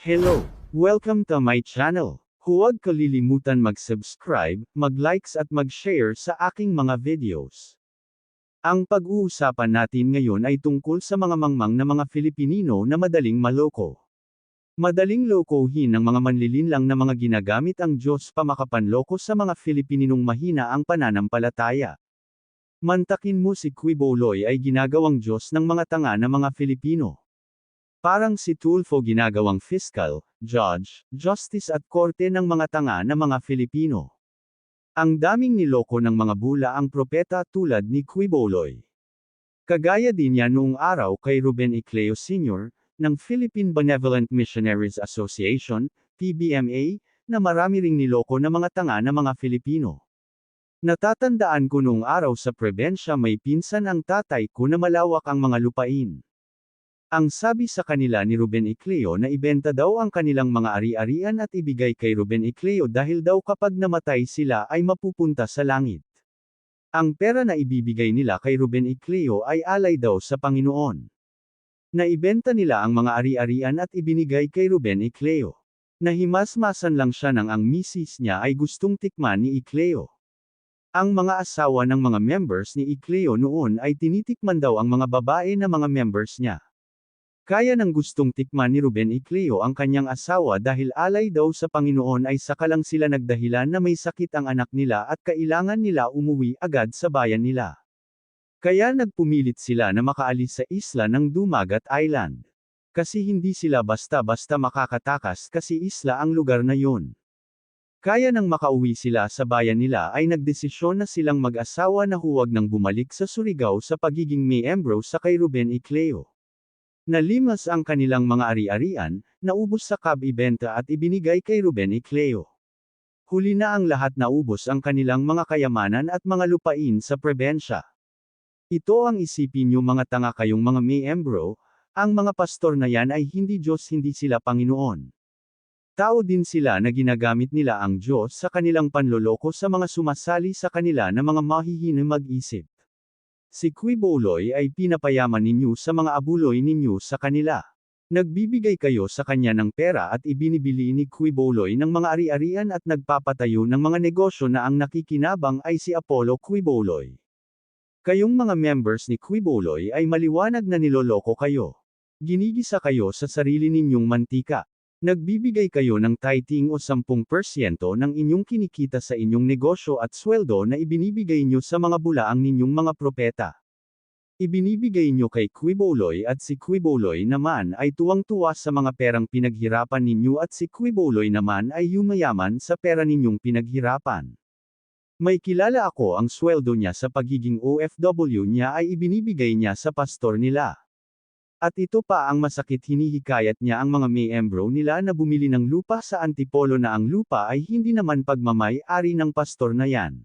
Hello! Welcome to my channel. Huwag kalilimutan mag-subscribe, mag-likes at mag-share sa aking mga videos. Ang pag-uusapan natin ngayon ay tungkol sa mga mangmang na mga Filipinino na madaling maloko. Madaling lokohin ng mga manlilinlang na mga ginagamit ang Diyos pamakapanloko sa mga Filipininong mahina ang pananampalataya. Mantakin mo si Quiboloy ay ginagawang Diyos ng mga tanga na mga Filipino. Parang si Tulfo ginagawang fiscal, judge, justice at korte ng mga tanga na mga Filipino. Ang daming niloko ng mga bula ang propeta tulad ni Quiboloy. Kagaya din yan noong araw kay Ruben Icleo Sr., ng Philippine Benevolent Missionaries Association, PBMA, na marami ring niloko na mga tanga na mga Filipino. Natatandaan ko noong araw sa Prebensya may pinsan ang tatay ko na malawak ang mga lupain. Ang sabi sa kanila ni Ruben Icleo na ibenta daw ang kanilang mga ari-arian at ibigay kay Ruben Icleo dahil daw kapag namatay sila ay mapupunta sa langit. Ang pera na ibibigay nila kay Ruben Icleo ay alay daw sa Panginoon. Naibenta nila ang mga ari-arian at ibinigay kay Ruben Icleo. Nahimasmasan lang siya nang ang misis niya ay gustong tikman ni Icleo. Ang mga asawa ng mga members ni Icleo noon ay tinitikman daw ang mga babae na mga members niya. Kaya nang gustong tikman ni Ruben Icleo ang kanyang asawa dahil alay daw sa Panginoon ay saka lang sila nagdahilan na may sakit ang anak nila at kailangan nila umuwi agad sa bayan nila. Kaya nagpumilit sila na makaalis sa isla ng Dumagat Island. Kasi hindi sila basta-basta makakatakas kasi isla ang lugar na yon. Kaya nang makauwi sila sa bayan nila ay nagdesisyon na silang mag-asawa na huwag nang bumalik sa Surigao sa pagiging miyembro sa kay Ruben Icleo. Nalimas ang kanilang mga ari-arian, naubos sa kab-ibenta at ibinigay kay Ruben Icleo. Huli na ang lahat naubos ang kanilang mga kayamanan at mga lupain sa prebensya. Ito ang isipin niyo mga tanga kayong mga miyembro, ang mga pastor na yan ay hindi Diyos hindi sila Panginoon. Tao din sila na ginagamit nila ang Diyos sa kanilang panloloko sa mga sumasali sa kanila na mga mahihina mag-isip. Si Quiboloy ay pinapayaman ninyo sa mga abuloy ninyo sa kanila. Nagbibigay kayo sa kanya ng pera at ibinibili ni Quiboloy ng mga ari-arian at nagpapatayo ng mga negosyo na ang nakikinabang ay si Apollo Quiboloy. Kayong mga members ni Quiboloy ay maliwanag na niloloko kayo. Ginigisa kayo sa sarili ninyong mantika. Nagbibigay kayo ng tithing o 10% ng inyong kinikita sa inyong negosyo at sweldo na ibinibigay nyo sa mga bulaang ninyong mga propeta. Ibinibigay nyo kay Quiboloy at si Quiboloy naman ay tuwang-tuwa sa mga perang pinaghirapan ninyo at si Quiboloy naman ay yumayaman sa pera ninyong pinaghirapan. May kilala ako ang sweldo niya sa pagiging OFW niya ay ibinibigay niya sa pastor nila. At ito pa ang masakit hinihikayat niya ang mga miyembro nila na bumili ng lupa sa Antipolo na ang lupa ay hindi naman pagmamay-ari ng pastor na yan.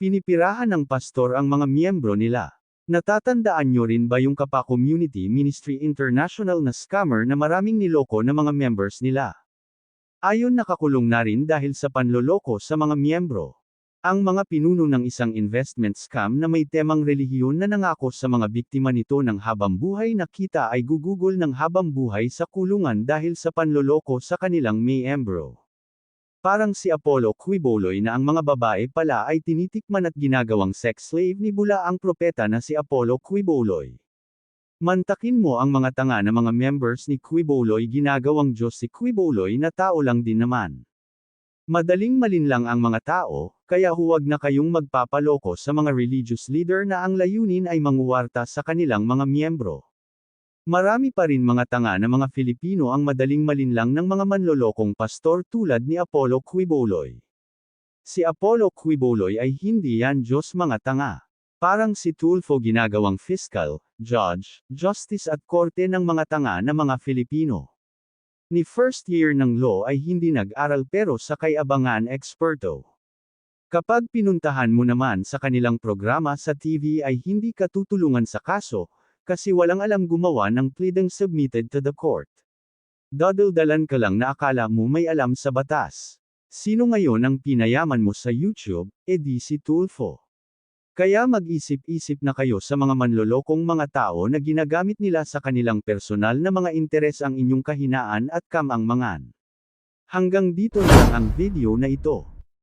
Pinipirahan ng pastor ang mga miyembro nila. Natatandaan nyo rin ba yung Kapa Community Ministry International na scammer na maraming niloko na mga members nila? Ayon nakakulong na rin dahil sa panloloko sa mga miyembro. Ang mga pinuno ng isang investment scam na may temang relihiyon na nangako sa mga biktima nito ng habang buhay na kita ay gugugol ng habang buhay sa kulungan dahil sa panloloko sa kanilang miyembro. Parang si Apollo Quiboloy na ang mga babae pala ay tinitikman at ginagawang sex slave ni Bula ang propeta na si Apollo Quiboloy. Mantakin mo ang mga tanga na mga members ni Quiboloy ginagawang Diyos si Quiboloy na tao lang din naman. Madaling malinlang ang mga tao, kaya huwag na kayong magpapaloko sa mga religious leader na ang layunin ay manguwarta sa kanilang mga miyembro. Marami pa rin mga tanga na mga Filipino ang madaling malinlang ng mga manlolokong pastor tulad ni Apollo Quiboloy. Si Apollo Quiboloy ay hindi yan Diyos mga tanga. Parang si Tulfo ginagawang fiscal, judge, justice at korte ng mga tanga na mga Filipino. Ni first year ng law ay hindi nag-aral pero sa kay-abangan eksperto. Kapag pinuntahan mo naman sa kanilang programa sa TV ay hindi ka tutulungan sa kaso, kasi walang alam gumawa ng pleading submitted to the court. Dadaldalan ka lang na akala mo may alam sa batas. Sino ngayon ang pinayaman mo sa YouTube, edi si Tulfo. Kaya mag-isip-isip na kayo sa mga manlolokong mga tao na ginagamit nila sa kanilang personal na mga interes ang inyong kahinaan at kamangmangan. Hanggang dito lang ang video na ito.